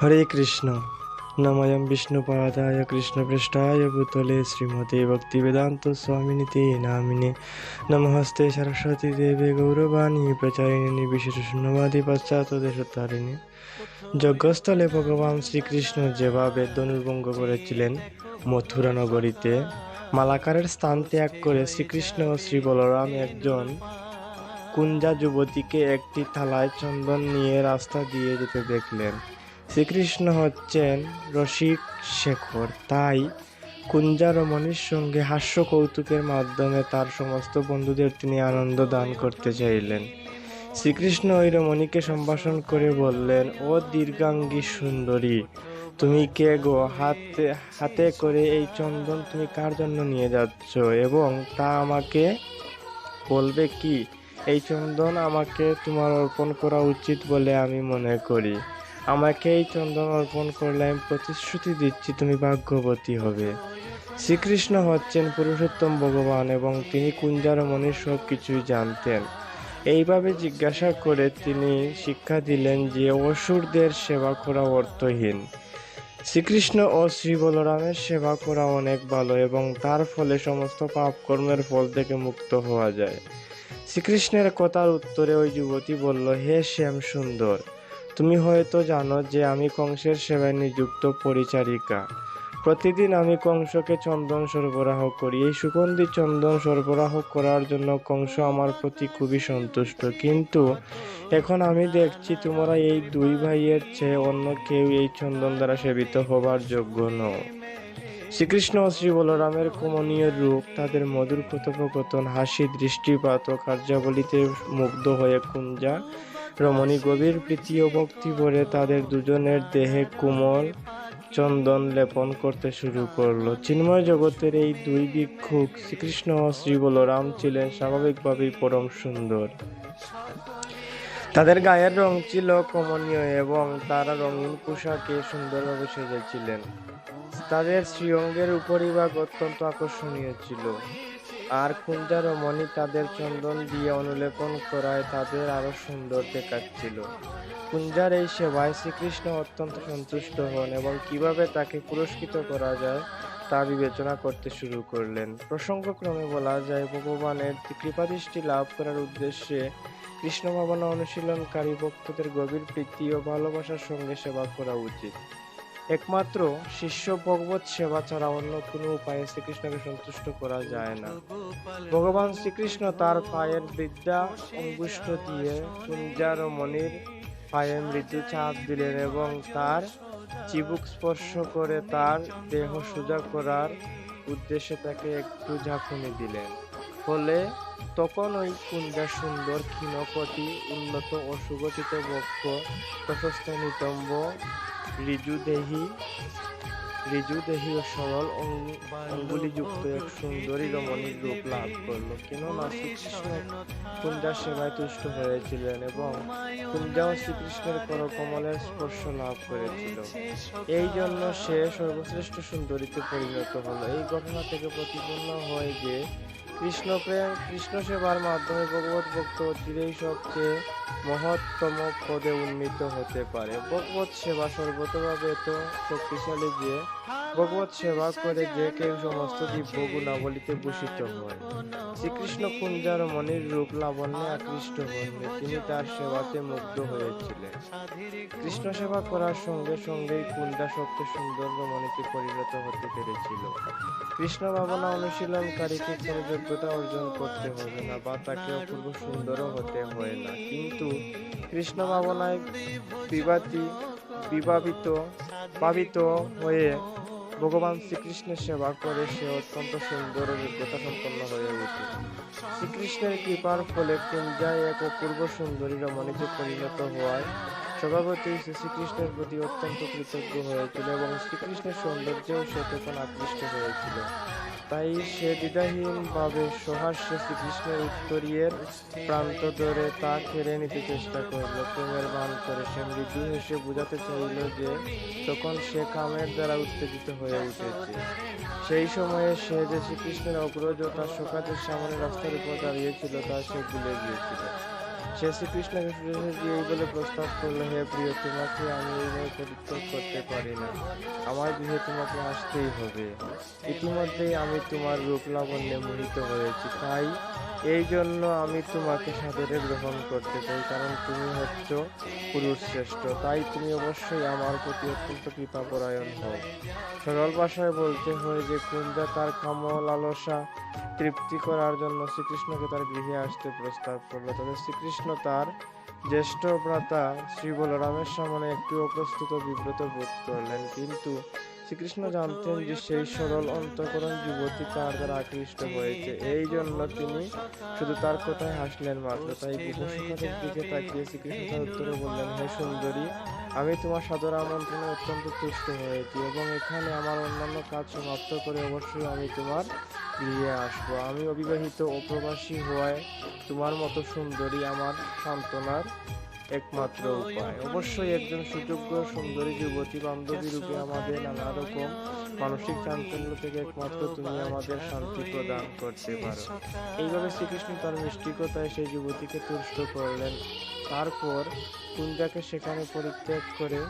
হরে কৃষ্ণ। নময়ম বিষ্ণুপাদায় কৃষ্ণপৃষ্ঠায় ভূতলে শ্রীমতে ভক্তিবেদান্ত স্বামিনীতে নামিনে। নমস্তে সরস্বতী দেবে গৌরবাণী প্রচারিণী বিশেষ শূন্যবাদী পশ্চাৎ দেশতারিণী যজ্ঞস্থলে ভগবান শ্রীকৃষ্ণ যেভাবে ধনুর্ভঙ্গ করেছিলেন মথুরা নগরীতে মালাকারের স্থান ত্যাগ করে শ্রীকৃষ্ণ ও শ্রী বলরাম একজন কুঞ্জা যুবতীকে একটি থালায় চন্দন নিয়ে রাস্তা দিয়ে যেতে দেখলেন। শ্রীকৃষ্ণ হচ্ছেন রসিক শেখর। তাই কুঞ্জা রমণীর সঙ্গে হাস্য কৌতুকের মাধ্যমে তার সমস্ত বন্ধুদের তিনি আনন্দ দান করতে চাইলেন। শ্রীকৃষ্ণ ওই রমণীকে সম্ভাষণ করে বললেন, ও দীর্ঘাঙ্গী সুন্দরী, তুমি কে গো? হাতে হাতে করে এই চন্দন তুমি কার জন্য নিয়ে যাচ্ছ? এবং তা আমাকে বলবে কি? এই চন্দন আমাকে তোমার অর্পণ করা উচিত বলে আমি মনে করি। আমাকে এই চন্দন অর্পণ করলে আমি প্রতিশ্রুতি দিচ্ছি, তুমি ভাগ্যবতী হবে। শ্রীকৃষ্ণ হচ্ছেন পুরুষোত্তম ভগবান এবং তিনি কুঞ্জারমণির সব কিছুই জানতেন। এইভাবে জিজ্ঞাসা করে তিনি শিক্ষা দিলেন যে অসুরদের সেবা করা অর্থহীন। শ্রীকৃষ্ণ ও শ্রী বলরামের সেবা করা অনেক ভালো এবং তার ফলে সমস্ত পাপকর্মের ফল থেকে মুক্ত হওয়া যায়। শ্রীকৃষ্ণের কথার উত্তরে ওই যুবতী বলল, হে শ্যাম সুন্দর তুমি হয়তো জানো যে আমি কংসের সেবায় নিযুক্ত পরিচারিকা। প্রতিদিন আমি কংসকে চন্দন সরবরাহ করি। এই সুগন্ধি চন্দন সরবরাহ করার জন্য কংস আমার প্রতি খুবই সন্তুষ্ট। কিন্তু এখন আমি দেখছি তোমরা এই দুই ভাইয়ের চেয়ে অন্য কেউ এই চন্দন দ্বারা সেবিত হবার যোগ্য নও। শ্রীকৃষ্ণ ও শ্রী বলরামের কমনীয় রূপ, তাদের মধুর কথোপকথন, হাসি, দৃষ্টিপাত ও কার্যাবলীতে মুগ্ধ হয়ে কুঞ্জা রমণী গভীর প্রীতি ও ভক্তি ভরে তাদের দুজনের দেহে কোমল চন্দন লেপন করতে শুরু করল। চিন্ময় জগতের এই দুই ভিক্ষুক শ্রীকৃষ্ণ ও শ্রী বলরাম ছিলেন স্বাভাবিকভাবেই পরম সুন্দর। তাদের গায়ের রং ছিল কমনীয় এবং তারা রঙিন পোশাকে সুন্দরভাবে সেজেছিলেন। তাদের শ্রীঅঙ্গের উপরিভাগ অত্যন্ত আকর্ষণীয় ছিল। আর কুঞ্জা রমণী তাদের চন্দন দিয়ে অনুলেপন করায় তাদের আরও সুন্দর দেখাচ্ছিল কুঞ্জার এই সেবায় শ্রীকৃষ্ণ অত্যন্ত সন্তুষ্ট হন এবং কীভাবে তাকে পুরস্কৃত করা যায় তা বিবেচনা করতে শুরু করলেন। প্রসঙ্গক্রমে বলা যায়, ভগবানের কৃপাদৃষ্টি লাভ করার উদ্দেশ্যে কৃষ্ণ ভাবনা অনুশীলনকারী ভক্তদের গভীর প্রীতি ও ভালোবাসার সঙ্গে সেবা করা উচিত। একমাত্র শিষ্য ভগবত সেবা ছাড়া অন্য কোনো উপায়ে শ্রীকৃষ্ণকে সন্তুষ্ট করা যায় না। ভগবান শ্রীকৃষ্ণ তার পায়ের বিদ্যা, অঙ্গুষ্ঠ দিয়ে কুঞ্জার মনির পায়ে মৃদু চাপ দিলেন এবং তার চিবুক স্পর্শ করে তার দেহ সোজা করার উদ্দেশ্যে তাকে একটু ঝাঁকুনি দিলেন। ফলে তখন ওই কুঞ্জা সুন্দর ক্ষীণকটি উন্নত ও সুগঠিত বক্ষ, প্রশস্ত নিতম্ব ঋজুদেহী ঋজুদেহী ও সরল অঙ্গ- অঙ্গুলিযুক্ত এক সুন্দরী রমণীর রূপ লাভ করল। কেননা শ্রীকৃষ্ণ কুঞ্জার সেবায় তুষ্ট হয়েছিলেন এবং কুঞ্জাও শ্রীকৃষ্ণের করকমলের স্পর্শ লাভ করেছিল। এই জন্য সে সর্বশ্রেষ্ঠ সুন্দরীতে পরিণত হলো। এই ঘটনা থেকে প্রতিপন্ন হয় যে কৃষ্ণ প্রেম কৃষ্ণ সেবার মাধ্যমে ভগবত ভক্ত অচিরেই সবচেয়ে মহত্তম পদে উন্নীত হতে পারে। ভগবত সেবা সর্বতভাবে এত শক্তিশালী যে ভগবত সেবা করে যে কেউ সমস্ত দিব্য গুণাবলীতে ভূষিত হয়। শ্রীকৃষ্ণ কুঞ্জার মনির রূপ লাবণ্যে আকৃষ্ট হন তিনি তার সেবাতে মুগ্ধ হয়েছিলেন। কৃষ্ণ সেবা করার সঙ্গে সঙ্গেই কুঞ্জা সত্য সুন্দর রমণীতে পরিণত হতে পেরেছিল। কৃষ্ণ ভাবনা অনুশীলনকারীকে কোনো যোগ্যতা অর্জন করতে হবে না বা তাকে অপূর্ব সুন্দরও হতে হয় না। কিন্তু কৃষ্ণ ভাবনায় বিবাদী বিভাবিত, পাবিত হয়ে ভগবান শ্রীকৃষ্ণের সেবা করে সে অত্যন্ত সুন্দর যোগ্যতা সম্পন্ন হয়ে ওঠে। শ্রীকৃষ্ণের কৃপার ফলে কুঞ্জায় এক অপূর্ব সুন্দরী রমণীতে পরিণত হওয়ায় স্বভাবতই সে শ্রীকৃষ্ণের প্রতি অত্যন্ত কৃতজ্ঞ হয়েছিল এবং শ্রীকৃষ্ণের সৌন্দর্যেও সে তখন আকৃষ্ট হয়েছিল তাই সে দ্বিধাহীনভাবে সহাস্য শ্রীকৃষ্ণের উত্তরীয়ের প্রান্ত ধরে তা কেড়ে নিতে চেষ্টা করল। প্রেমের ভান করে সে মৃদু হেসে বোঝাতে চাইল যে তখন সে কামের দ্বারা উত্তেজিত হয়ে উঠেছে। সেই সময়ে সে যে শ্রীকৃষ্ণের অগ্রজ ও তার সামনে রাস্তার উপর দাঁড়িয়েছিল তা সে ভুলে গিয়েছিল। সে শ্রীকৃষ্ণকে প্রস্তাব করল, হে প্রিয়, তোমাকে আমি এইভাবে পরিত্যাগ করতে পারি না। আমার গৃহে তোমাকে আসতেই হবে। ইতিমধ্যেই আমি তোমার রূপ লাবণ্যে মোহিত হয়েছি। তাই এই জন্য আমি তোমাকে সাদরে গ্রহণ করতে চাই, কারণ তুমি হচ্ছ পুরুষ শ্রেষ্ঠ। তাই তুমি অবশ্যই আমার প্রতি অত্যন্ত কৃপাপরায়ণ হও। সরল ভাষায় বলতে হয় যে কুঞ্জা তার কাম লালসা তৃপ্তি করার জন্য শ্রীকৃষ্ণকে তার গৃহে আসতে প্রস্তাব করল। তবে শ্রীকৃষ্ণ তার জ্যেষ্ঠ ভ্রাতা শ্রী বলরামের সামনে একটু অপ্রস্তুত বিব্রত বোধ করলেন। কিন্তু শ্রীকৃষ্ণ জানতেন যে সেই সরল অন্তঃকরণ যুবতী তার দ্বারা আকৃষ্ট হয়েছে। এই জন্য তিনি শুধু তার কথায় হাসলেন মাত্র, তাই গোপসখাদের দিকে তাকিয়ে শ্রীকৃষ্ণ তার উত্তরে বললেন, হে সুন্দরী, আমি তোমার সাদর আমন্ত্রণে অত্যন্ত তুষ্ট হয়েছি এবং এখানে আমার অন্যান্য কাজ সমাপ্ত করে অবশ্যই আমি তোমার গৃহে আসব। আমি অবিবাহিত ও প্রবাসী হওয়ায় তোমার মতো সুন্দরী আমার সান্ত্বনার একমাত্র উপায়। অবশ্যই একজন সুযোগ্য সুন্দরী যুবতী বান্ধবী রূপে আমাদের নানা রকম মানসিক চাঞ্চল্য থেকে একমাত্র তুমি আমাদের শান্তি প্রদান করতে পারো। এইভাবে শ্রীকৃষ্ণ তার মিষ্টিকতায় সেই যুবতীকে তুষ্ট করলেন। তারপর কুঞ্জাকে সেখানে পরিত্যাগ করে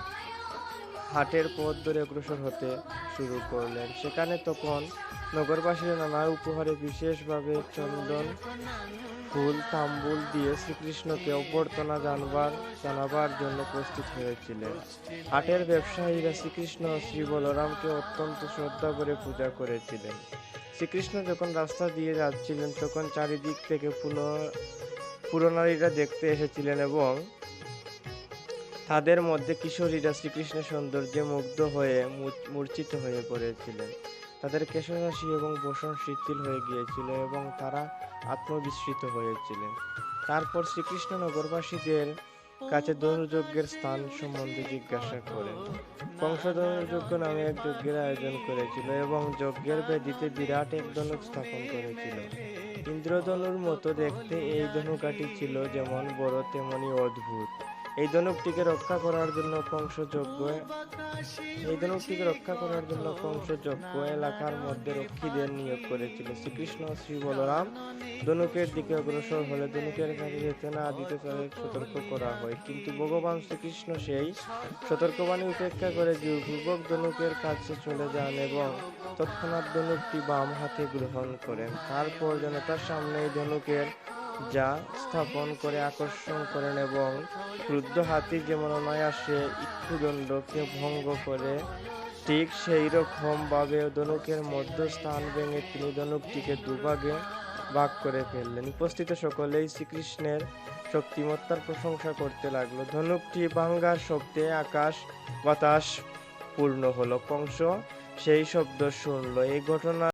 হাটের পথ ধরে অগ্রসর হতে শুরু করলেন। সেখানে তখন নগরবাসীরা নানা উপহারে বিশেষভাবে চন্দন, ফুল, তাম্বুল দিয়ে শ্রীকৃষ্ণকে অভ্যর্থনা জানবার, জানাবার জন্য প্রস্তুত হয়েছিলেন। হাটের ব্যবসায়ীরা শ্রীকৃষ্ণ শ্রী বলরামকে অত্যন্ত শ্রদ্ধা করে পূজা করেছিলেন। শ্রীকৃষ্ণ যখন রাস্তা দিয়ে যাচ্ছিলেন, তখন চারিদিক থেকে পুনঃ পুরনারীরা দেখতে এসেছিলেন এবং তাদের মধ্যে কিশোরীরা শ্রীকৃষ্ণের সৌন্দর্যে মুগ্ধ হয়ে মূর্ছিত হয়ে পড়েছিলেন। তাদের কেশরাশি এবং বসন শিথিল হয়ে গিয়েছিল এবং তারা আত্মবিস্মৃত হয়েছিলেন। তারপর শ্রীকৃষ্ণ নগরবাসীদের কাছে ধনুযজ্ঞের স্থান সম্বন্ধে জিজ্ঞাসা করেন। কংস ধনুযজ্ঞ নামে এক যজ্ঞের আয়োজন করেছিল এবং যজ্ঞের বেদিতে বিরাট এক ধনুক স্থাপন করেছিল। ইন্দ্রধনুর মতো দেখতে এই ধনুকাটি ছিল যেমন বড়, তেমনি অদ্ভুত। এই ধনুকটিকে রক্ষা করার জন্য কংস যজ্ঞ এই ধনুকটিকে রক্ষা করার জন্য কংস যজ্ঞ এলাকার মধ্যে রক্ষীদের নিয়োগ করেছিল। শ্রীকৃষ্ণ শ্রী বলরাম ধনুকের দিকে অগ্রসর হলে ধনুকের কাছে যেতে না দিতে তাদের সতর্ক করা হয়। কিন্তু ভগবান শ্রীকৃষ্ণ সেই সতর্কবাণী উপেক্ষা করে যুবক ধনুকের কাছে চলে যান এবং তৎক্ষণাৎ ধনুকটি বাম হাতে গ্রহণ করেন। তারপর জনতার সামনে এই ধনুকের যা স্থাপন করে আকর্ষণ করেন এবং ক্রুদ্ধ হাতি যেমন অনায়াসে ইক্ষুদণ্ডকে ভঙ্গ করে, ঠিক সেই রকম ভাবে ধনুকের মধ্যস্থান ভেঙে তিনি ধনুকটিকে দুভাগে ভাগ করে ফেললেন। উপস্থিত সকলেই শ্রীকৃষ্ণের শক্তিমত্তার প্রশংসা করতে লাগল। ধনুকটি ভাঙ্গার শব্দে আকাশ বাতাস পূর্ণ হলো। কংস সেই শব্দ শুনলো। এই ঘটনা